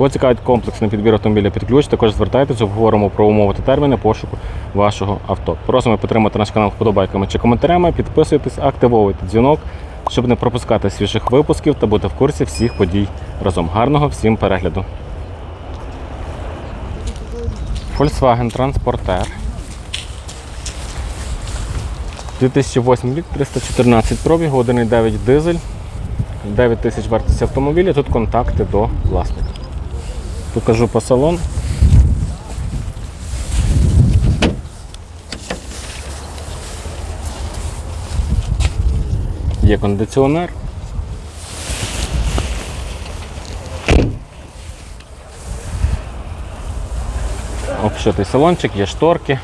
Кого цікавить комплексний підбір автомобіля під ключ, також звертайтеся, обговоримо про умови та терміни пошуку вашого авто. Просимо підтримати наш канал вподобайками чи коментарями, підписуйтесь, активовуйте дзвінок, щоб не пропускати свіжих випусків та бути в курсі всіх подій разом. Гарного всім перегляду. Volkswagen Transporter. 2008 рік, 314 пробігу, 1,9 дизель, 9 тисяч вартості автомобіля, тут контакти до власника. Покажу по салон. Є кондиціонер. Обшитий салончик, є шторки.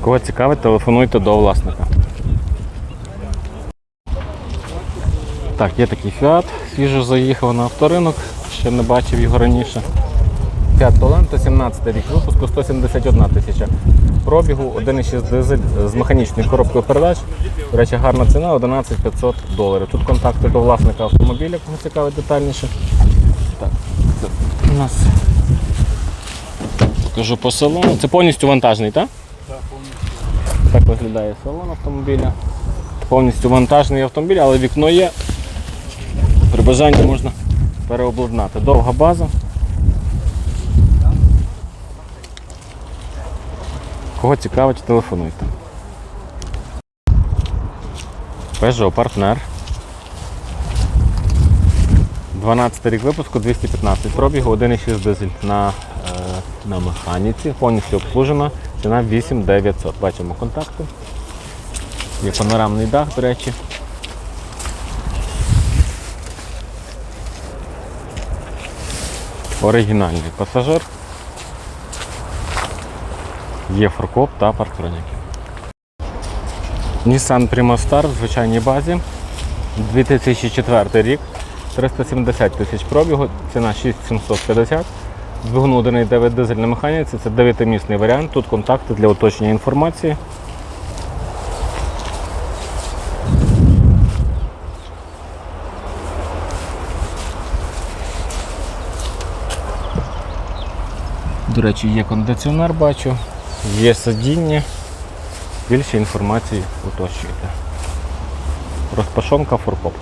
Кого цікавить, телефонуйте до власника. Так, є такий Fiat, свіжо заїхав на авторинок, ще не бачив його раніше. Fiat Tolanto, 17 рік випуску, 171 тисяча пробігу, 1,6 дизель з механічною коробкою передач. До речі, гарна ціна 11 500 доларів. Тут контакти до власника автомобіля, кого цікавить детальніше. Так, це у нас покажу по салону. Це повністю вантажний, так? Так виглядає салон автомобіля. Повністю вантажний автомобіль, але вікно є. При бажанні можна переобладнати. Довга база. Кого цікавить, телефонуйте. Peugeot партнер. 12 рік випуску, 215 пробігу, 1,6 дизель на, е, на механіці, повністю обслужена, ціна 8900. Бачимо контакти. Є панорамний дах, до речі. Оригінальний пасажир. Є форкоп та парктроніки. Nissan Primo Star в звичайній базі. 2004 рік. 370 тисяч пробігу, ціна 6750. Двигун 1,9 дизель на механіці, це 9-місний варіант. Тут контакти для уточнення інформації. До речі, є кондиціонер, бачу, є сидіння. Більше інформації уточнюйте. Розпашонка форкоп.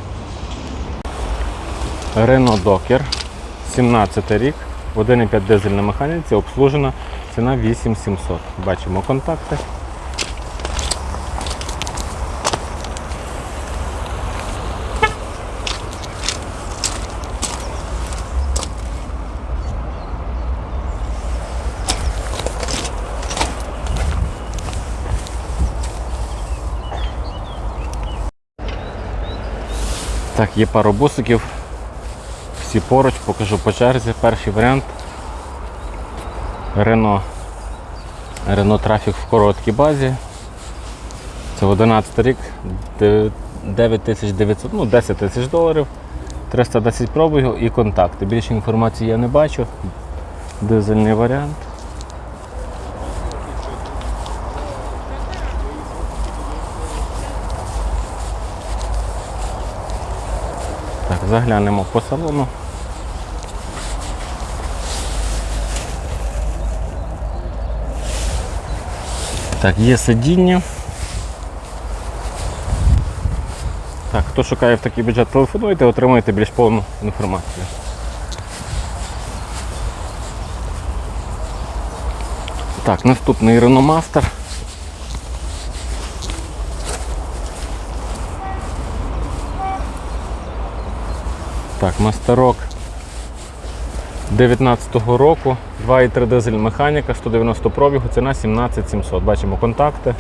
Рено Докер, 17 рік, 1,5 дизель на механіці, обслужена, ціна 8700. Бачимо контакти. Так, є пару бусиків. Всі поруч, покажу по черзі. Перший варіант. Renault Renault Traffic в короткій базі. Це 11 рік, 9900, ну 10 тисяч доларів, 310 пробігів і контакти. Більше інформації я не бачу. Дизельний варіант. Так, заглянемо по салону. Так, є сидіння. Так, хто шукає в такий бюджет, телефонуйте, отримуєте більш повну інформацію. Так, наступний Renault Master. Так, мастерок 19-го року, 2,3 дизель механіка, 190 пробігу, ціна 17700. Бачимо контакти.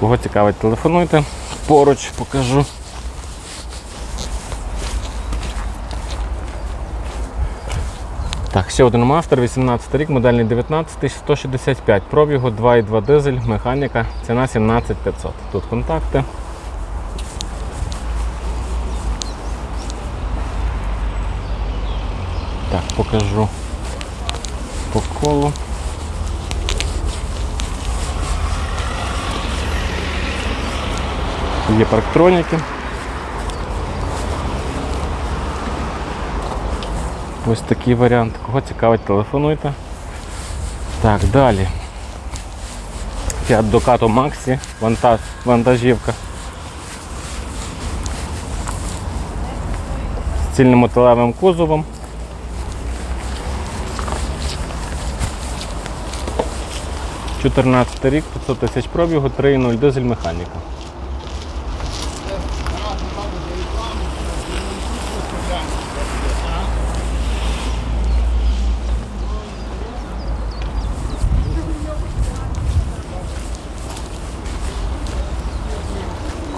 Кого цікавить, телефонуйте. Поруч покажу. Так, ще один мастер, 18 рік, модельний 19 165 пробігу, 2,2 дизель, механіка, ціна 17500. Тут контакти. Так, покажу по колу. Є парктроніки. Ось такий варіант. Кого цікавить, телефонуйте. Так, далі. Fiat Ducato Maxi, вантаж, вантажівка. З цільнометалевим кузовом. Чотирнадцятий рік, 500 тисяч пробігу, 3.0 дизель механіка.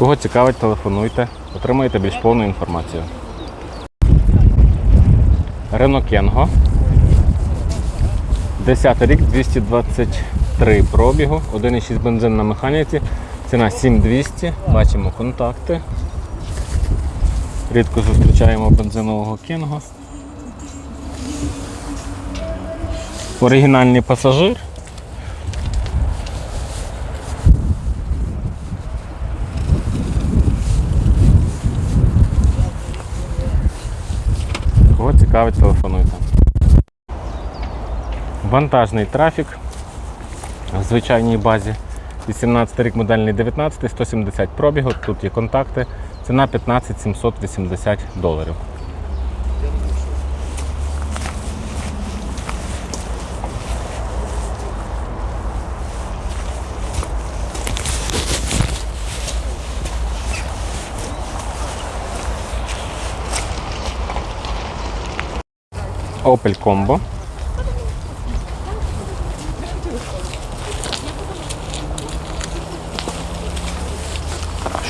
Кого цікавить, телефонуйте, отримаєте більш повну інформацію. Рено Кенго. 10 рік, 223 пробігу, 1,6 бензин на механіці, ціна 7200, бачимо контакти. Рідко зустрічаємо бензинового Кенго. Оригінальний пасажир. Кого цікавить, телефонуйте. Вантажний трафік в звичайній базі. 18 рік модельний 19, 170 пробігу. Тут є контакти. Ціна 15 780 доларів. Opel Combo.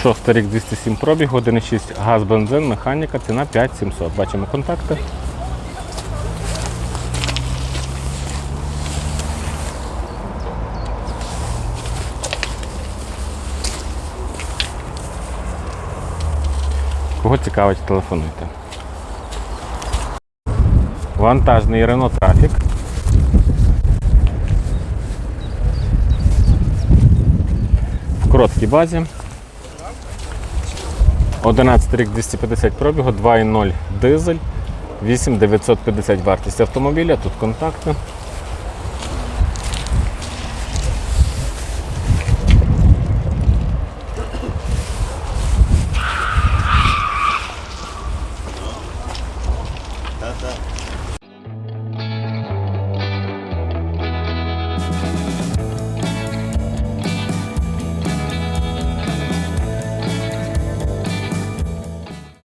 Шостий рік 207 пробіг, 1,6 газ, бензин, механіка, ціна 5700. Бачимо контакти. Кого цікавить, телефонуйте. Вантажний Renault трафік. В короткій базі. 11 рік 250 пробігу, 2.0 дизель, 8950 вартість автомобіля, тут контакти.